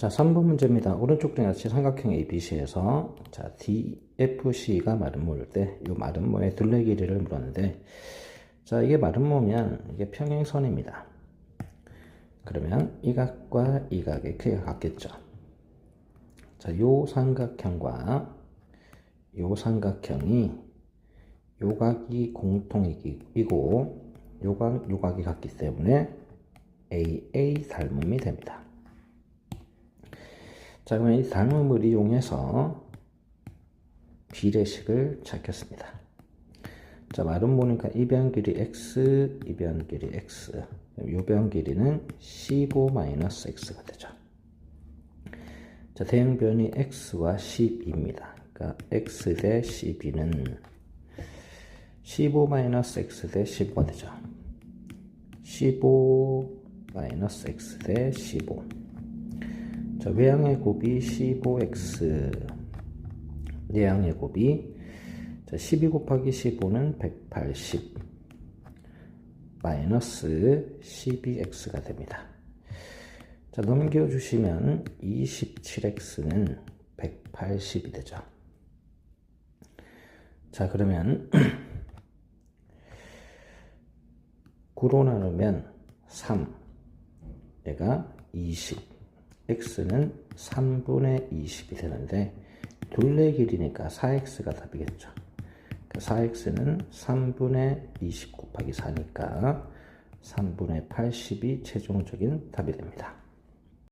자, 3번 문제입니다. 오른쪽 등하치 삼각형 ABC에서 자, DFC가 마름모일 때 이 마름모의 둘레 길이를 물었는데 자, 이게 마름모면 이게 평행선입니다. 그러면 이 각과 이 각의 크기가 같겠죠. 자, 요 삼각형과 요 삼각형이 요 각이 공통이고 요 각, 요 각이 같기 때문에 AA 닮음이 됩니다. 자, 그러면 이 닮음을 이용해서 비례식을 찾겠습니다. 자, 말은 보니까 이 변 길이 x, 이 변 길이 x. 요변 길이는 15-x가 되죠. 자, 대응변이 x와 10입니다. 그러니까 x 대 12는 15-x 대 15가 되죠. 15-x 대 15. 자, 외양의 곱이 15x, 내양의 곱이 자, 12 곱하기 15는 180 마이너스 12x가 됩니다. 자, 넘겨주시면 27x는 180이 되죠. 자, 그러면 9로 나누면 3, 얘가 20, x는 3분의 20이 되는데 둘레 길이니까 4x가 답이겠죠. 4x는 3분의 20 곱하기 4니까 3분의 80이 최종적인 답이 됩니다.